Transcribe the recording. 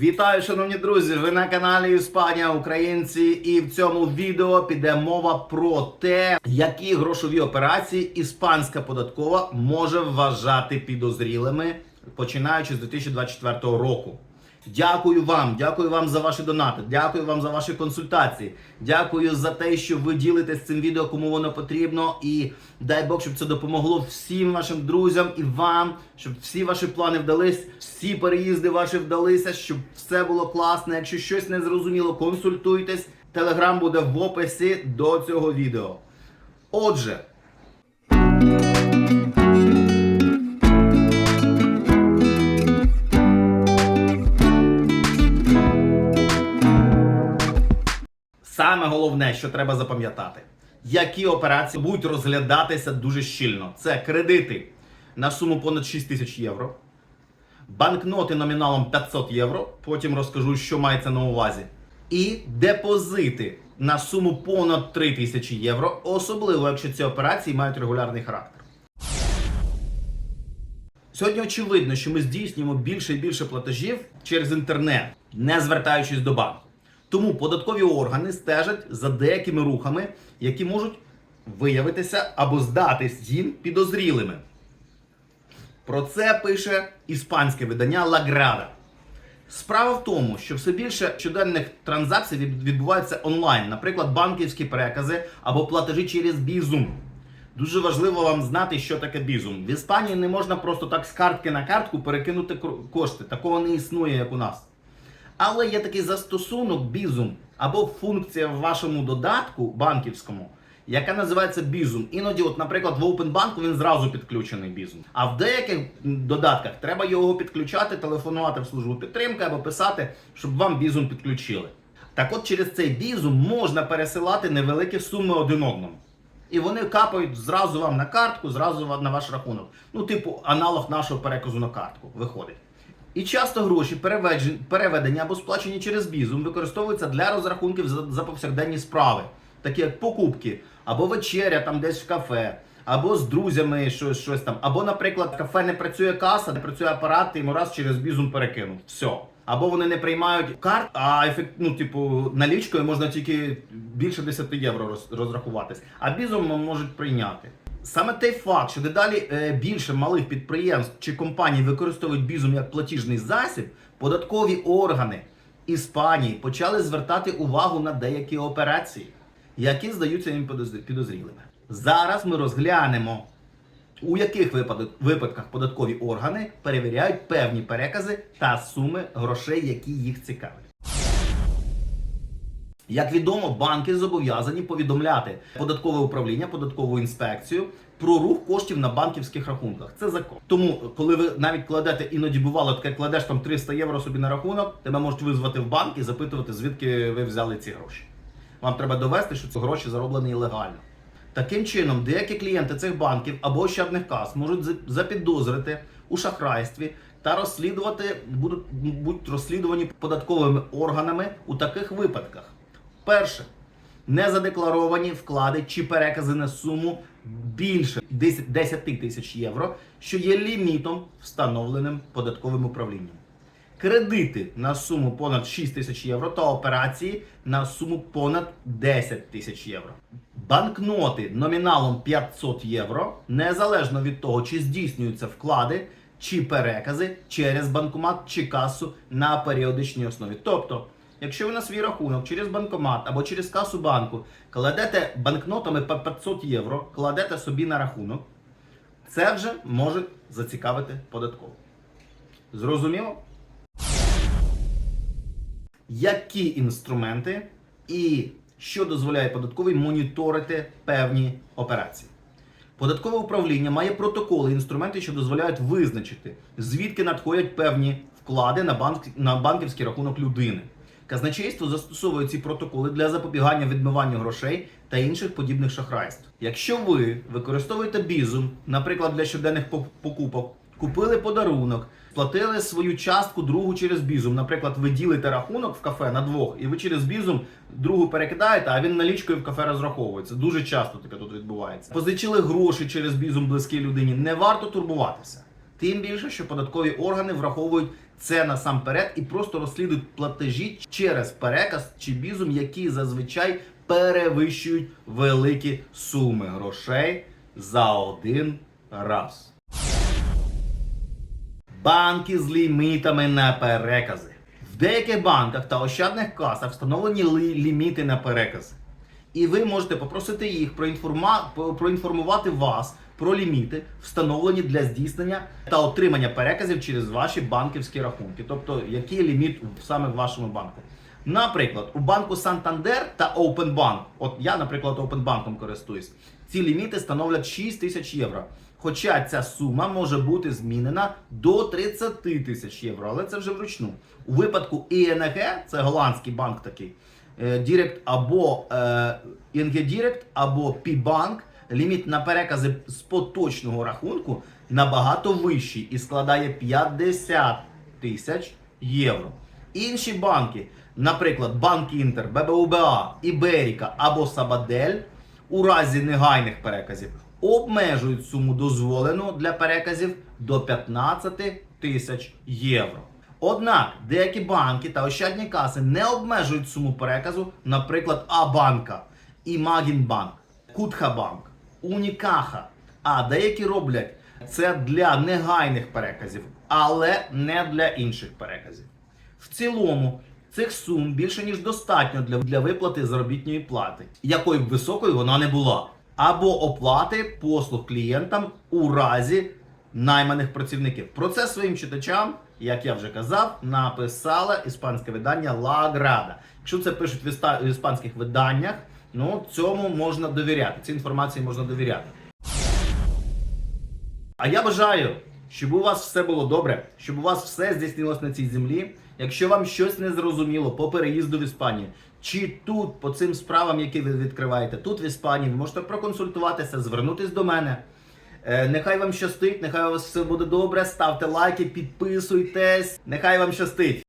Вітаю, шановні друзі! Ви на каналі Іспанія Українці, і в цьому відео піде мова про те, які грошові операції іспанська податкова може вважати підозрілими, починаючи з 2024 року. Дякую вам, дякую вам за ваші донати, дякую вам за ваші консультації. Дякую за те, що ви ділитесь цим відео, кому воно потрібно. І дай Бог, щоб це допомогло всім вашим друзям і вам, щоб всі ваші плани вдались, всі переїзди ваші вдалися, щоб все було класно. Якщо щось не зрозуміло, консультуйтесь. Телеграм буде в описі до цього відео. Отже. Саме головне, що треба запам'ятати, які операції будуть розглядатися дуже щільно. Це кредити на суму понад 6 тисяч євро, банкноти номіналом 500 євро. Потім розкажу, що мається на увазі. І депозити на суму понад 3 тисячі євро, особливо якщо ці операції мають регулярний характер. Сьогодні очевидно, що ми здійснюємо більше і більше платежів через інтернет, не звертаючись до банку. Тому податкові органи стежать за деякими рухами, які можуть виявитися або здатись їм підозрілими. Про це пише іспанське видання Grada. Справа в тому, що все більше щоденних транзакцій від- відбуваються онлайн, наприклад, банківські перекази або платежі через Bizum. Дуже важливо вам знати, що таке Bizum. В Іспанії не можна просто так з картки на картку перекинути кошти. Такого не існує, як у нас. Але є такий застосунок Bizum або функція в вашому додатку банківському, яка називається Bizum. Іноді, от, наприклад, в Openbank він зразу підключений Bizum. А в деяких додатках треба його підключати, телефонувати в службу підтримки або писати, щоб вам Bizum підключили. Так от через цей Bizum можна пересилати невеликі суми один одному. І вони капають зразу вам на картку, зразу на ваш рахунок. Ну, типу, аналог нашого переказу на картку виходить. І часто гроші, переведені, або сплачені через бізум, використовуються для розрахунків за, повсякденні справи, такі як покупки, або вечеря там десь в кафе, або з друзями щось, щось там. Або, наприклад, кафе не працює каса, не працює апарат, ти йому раз через бізум перекинув. Все. Або вони не приймають карт, а ефект, ну, типу, налічкою можна тільки більше 10 євро роз- розрахуватись. А бізум можуть прийняти. Саме той факт, що дедалі е, більше малих підприємств чи компаній використовують бізум як платіжний засіб, податкові органи Іспанії почали звертати увагу на деякі операції, які здаються їм підозрілими. Зараз ми розглянемо, у яких випадках податкові органи перевіряють певні перекази та суми грошей, які їх цікавлять. Як відомо, банки зобов'язані повідомляти податкове управління, податкову інспекцію про рух коштів на банківських рахунках. Це закон. Тому, коли ви навіть кладете, іноді бувало таке, кладеш там 300 євро собі на рахунок, тебе можуть визвати в банк і запитувати, звідки ви взяли ці гроші. Вам треба довести, що ці гроші зароблені легально. Таким чином, деякі клієнти цих банків або ощадних кас можуть запідозрити у шахрайстві та розслідувати будуть, будуть розслідувані податковими органами у таких випадках. Перше, незадекларовані вклади чи перекази на суму більше 10 10 тисяч євро, що є лімітом, встановленим податковим управлінням. Кредити на суму понад 6 тисяч євро та операції на суму понад 10 тисяч євро. Банкноти номіналом 500 євро, незалежно від того, чи здійснюються вклади чи перекази через банкомат чи касу на періодичній основі. Тобто, якщо ви на свій рахунок через банкомат або через касу банку кладете банкнотами по 500 євро, кладете собі на рахунок, це вже може зацікавити податково. Зрозуміло? які інструменти і що дозволяє податковий моніторити певні операції. Податкове управління має протоколи, інструменти, що дозволяють визначити, звідки надходять певні вклади на, банк, на банківський рахунок людини. Казначейство застосовує ці протоколи для запобігання відмиванню грошей та інших подібних шахрайств. Якщо ви використовуєте бізум, наприклад, для щоденних пок- покупок, купили подарунок, платили свою частку другу через бізум. Наприклад, ви ділите рахунок в кафе на двох, і ви через бізум другу перекидаєте, а він налічкою в кафе розраховується. Дуже часто таке тут відбувається. Позичили гроші через бізум близькій людині. Не варто турбуватися. Тим більше, що податкові органи враховують це насамперед і просто розслідують платежі через переказ чи бізум, які зазвичай перевищують великі суми грошей за один раз. Банки з лімітами на перекази. В деяких банках та ощадних касах встановлені ліміти на перекази. І ви можете попросити їх проінформувати вас про ліміти, встановлені для здійснення та отримання переказів через ваші банківські рахунки. Тобто, який ліміт саме в вашому банку. Наприклад, у банку Santander та Openbank, от я, наприклад, Openbank користуюсь, ці ліміти становлять 6 тисяч євро. Хоча ця сума може бути змінена до 30 тисяч євро, але це вже вручну. У випадку ING, це голландський банк такий, е, Direct або е, ING Direct або P-Bank, ліміт на перекази з поточного рахунку набагато вищий і складає 50 тисяч євро. Інші банки, наприклад, Банк Інтер, ББУБА, Іберіка або Сабадель, у разі негайних переказів обмежують суму дозволену для переказів до 15 тисяч євро. Однак деякі банки та ощадні каси не обмежують суму переказу, наприклад, А-банка, Імагінбанк, Кутхабанк, Унікаха. А деякі роблять це для негайних переказів, але не для інших переказів. В цілому цих сум більше ніж достатньо для, для виплати заробітної плати, якою б високою вона не була, або оплати послуг клієнтам у разі найманих працівників. Про це своїм читачам, як я вже казав, написала іспанське видання La Grada. Якщо це пишуть в іспанських виданнях, ну цьому можна довіряти. Цій інформації можна довіряти. А я бажаю, щоб у вас все було добре, щоб у вас все здійснилось на цій землі. Якщо вам щось не зрозуміло по переїзду в Іспанію, чи тут по цим справам, які ви відкриваєте, тут в Іспанії, ви можете проконсультуватися, звернутись до мене. Е, Нехай вам щастить, нехай у вас все буде добре. Ставте лайки, підписуйтесь. Нехай вам щастить.